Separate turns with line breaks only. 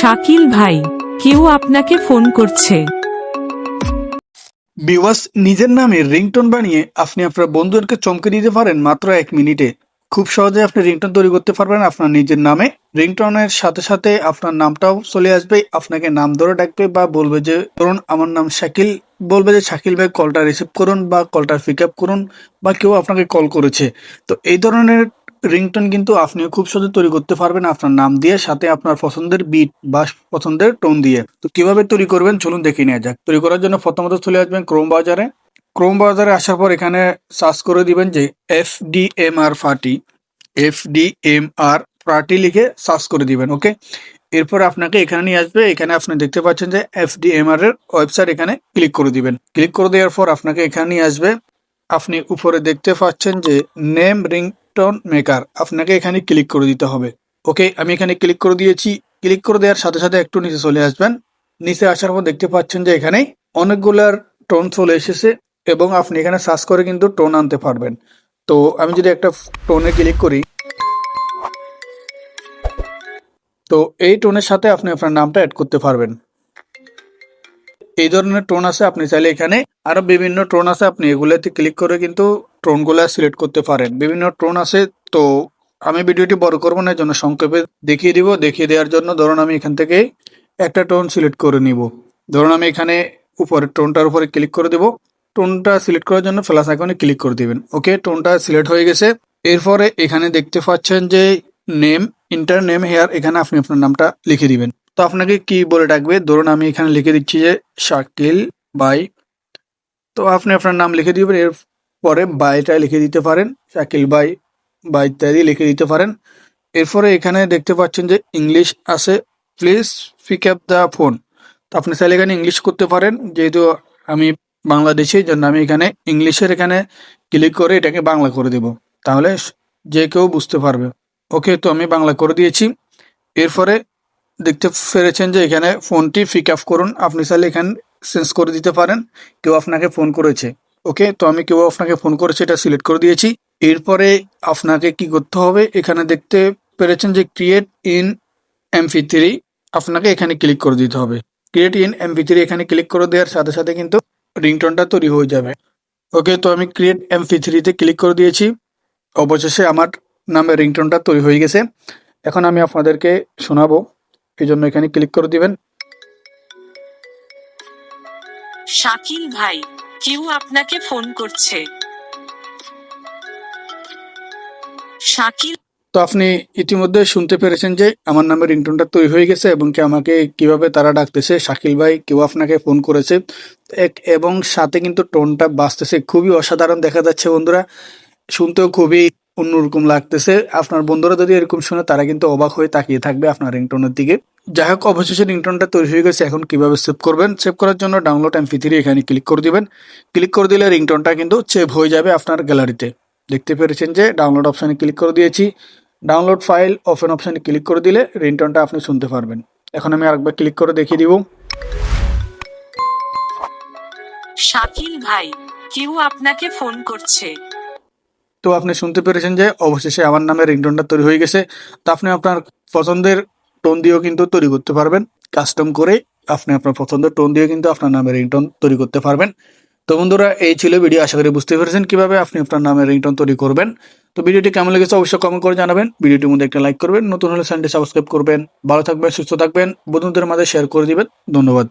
শাকিল ভাই, কেউ আপনাকে ফোন করছে।
বিওয়াস, নিজের নামে রিংটোন বানিয়ে আপনি আপনার বন্ধুদেরকে চমকে দিতে পারেন মাত্র এক মিনিটে। খুব সহজে আপনি রিংটোন তৈরি করতে পারবেন আপনার নিজের নামে। রিংটোনের সাথে সাথে আপনার নামটাও চলে আসবে, আপনাকে নাম ধরে ডাকবে বা বলবে যে, ধরুন আমার নাম শাকিল। বলবে যে, শাকিল ভাই কলটা রিসিভ করুন বা কলটা পিক আপ করুন বা কেউ আপনাকে কল করেছে। তো এই ধরনের রিংটোন কিন্তু আপনিও খুব সহজে তৈরি করতে পারবেন আপনার নাম দিয়ে, সাথে আপনার পছন্দের বিট বা পছন্দের টোন দিয়ে। তো কীভাবে তৈরি করবেন? চলুন দেখে নেওয়া যাক। তৈরি করার জন্য প্রথমত চলে আসবেন ক্রোম বাজারে ক্রোম বাজারে আসার পর এখানে সার্চ করে দিবেন যে F D M R forty F D M R forty লিখে সার্চ করে দিবেন ওকে এরপর আপনাকে এখানে নিয়ে আসবে, এখানে আপনি দেখতে পাচ্ছেন যে এফ ডি এম আর এর ওয়েবসাইট এখানে ক্লিক করে দিবেন। ক্লিক করে দেওয়ার পর আপনাকে এখানে নিয়ে আসবে, আপনি উপরে দেখতে পাচ্ছেন যে নেম রিংটোন মেকার আপনাকে এখানে ক্লিক করে দিতে হবে। ওকে আমি এখানে ক্লিক করে দিয়েছি। ক্লিক করে দেওয়ার সাথে সাথে একটু নিচে চলে আসবেন। নিচে আসার পর দেখতে পাচ্ছেন যে এখানে অনেকগুলার টোন চলে এসেছে এবং আপনি এখানে সার্চ করে কিন্তু টোন আনতে পারবেন। তো আমি যদি একটা টোনে ক্লিক করি, তো এই টোনের সাথে আপনি আপনার নামটা অ্যাড করতে পারবেন। এই ধরনের টোন আছে, আপনি চাইলে এখানে আরও বিভিন্ন টোন আছে, আপনি এগুলোতে ক্লিক করে কিন্তু টোনগুলো সিলেক্ট করতে পারেন। বিভিন্ন টোন আছে, তো আমি ভিডিওটি বড় করব না জন্য সংক্ষেপে দেখিয়ে দিব। দেখিয়ে দেওয়ার জন্য ধরুন আমি এখান থেকে একটা টোন সিলেক্ট করে নিব। ধরুন আমি এখানে উপরে টোনটার উপরে ক্লিক করে দেব। টোনটা সিলেক্ট করার জন্য প্লাস আইকনে ক্লিক করে দিবেন। ওকে টোনটা সিলেক্ট হয়ে গেছে। এরপরে এখানে দেখতে পাচ্ছেন যে নেম, ইন্টার নেম হেয়ার, এখানে আপনি আপনার নামটা লিখে দিবেন। তো আপনাকে কি বলে ডাকবে? ধরুন আমি এখানে লিখে দিচ্ছি যে শাকিল বাই তো আপনি আপনার নাম লিখে দিবেন। এর পরে বাইটা লিখে দিতে পারেন, শাকিল বাই বা ইত্যাদি লিখে দিতে পারেন। এরপরে এখানে দেখতে পাচ্ছেন যে ইংলিশ আছে। Please pick up the phone তো আপনি চাইলে এখানে ইংলিশ করতে পারেন। যেহেতু আমি বাংলাদেশি, জন্য আমি এখানে ইংলিশের এখানে ক্লিক করে এটাকে বাংলা করে দেব। তাহলে যে কেউ বুঝতে পারবে। ওকে তো আমি বাংলা করে দিয়েছি। এরপরে দেখতে পেরেছেন যে এখানে ফোনটি পিক আপ করুন। আপনি চাইলে এখানে চেঞ্জ করে দিতে পারেন। কেউ আপনাকে ফোন করেছে। ওকে, তো আমি কেউ আপনাকে ফোন করেছে, এটা সিলেক্ট করে দিয়েছি। এরপরে আপনাকে কি করতে হবে, এখানে দেখতে পেরেছেন যে ক্রিয়েট ইন এমপি থ্রি আপনাকে এখানে ক্লিক করে দিতে হবে। ক্রিয়েট ইন এমপি থ্রি এখানে ক্লিক করে দেওয়ার সাথে সাথে কিন্তু রিংটোনটা তৈরি হয়ে যাবে। ওকে, তো আমি ক্রিয়েট এমপি থ্রিতে ক্লিক করে দিয়েছি। অবশেষে আমার নামে রিংটোনটা তৈরি হয়ে গেছে। এখন আমি আপনাদেরকে শোনাবো এই জন্য এখানে ক্লিক করে দিবেন।
শাকিল ভাই কেউ আপনাকে ফোন করছে। শাকিল
তো আপনি ইতিমধ্যে শুনতে পেরেছেন যে আমার নামে রিংটোনটা তৈরি হয়ে গেছে এবং কে আমাকে কীভাবে তারা ডাকতেছে, শাকিল ভাই কেউ আপনাকে ফোন করেছে। এক- এবং সাথে কিন্তু টোনটা বাঁচতেছে খুবই অসাধারণ দেখা যাচ্ছে বন্ধুরা। শুনতেও খুবই অন্যরকম লাগতেছে। আপনার বন্ধুরা যদি এরকম শুনে, তারা কিন্তু অবাক হয়ে তাকিয়ে থাকবে আপনার রিংটোনের দিকে। যাই হোক অবশেষে রিংটোনটা তৈরি হয়ে গেছে। এখন কীভাবে সেভ করবেন? সেভ করার জন্য ডাউনলোড এমপি থ্রি এখানে ক্লিক করে দিবেন। ক্লিক করে দিলে রিংটোনটা কিন্তু সেভ হয়ে যাবে আপনার গ্যালারিতে দেখতে পেরেছেন যে ডাউনলোড অপশানে ক্লিক করে দিয়েছি। ডাউনলোড ফাইল ওপেন অপশানে ক্লিক করে দিলে রিংটোনটা আপনি শুনতে পারবেন। এখন আমি আরেকবার ক্লিক করে দেখিয়ে দিব।
শাকিল ভাই, কেউ আপনাকে ফোন করছে।
তো আপনি শুনতে পেরেছেন যে অবশেষে আমার নামে রিংটোনটা তৈরি হয়ে গেছে। তো আপনি আপনার পছন্দের টোন দিয়েও কিন্তু তৈরি করতে পারবেন। কাস্টম করে আপনি আপনার পছন্দের টোন দিয়ে কিন্তু আপনার নামে রিংটোন তৈরি করতে পারবেন। তো বন্ধুরা, এই ছিল ভিডিও। আশা করি বুঝতে পেরেছেন কীভাবে আপনি আপনার নামে রিংটোন তৈরি করবেন। তো ভিডিওটি কেমন লেগেছে অবশ্যই কমেন্ট করে জানাবেন। ভিডিওটির মধ্যে একটা লাইক করবেন। নতুন হলে চ্যানেলটি সাবস্ক্রাইব করবেন। ভালো থাকবেন, সুস্থ থাকবেন। বন্ধুদের মাঝে শেয়ার করে দিবেন। ধন্যবাদ।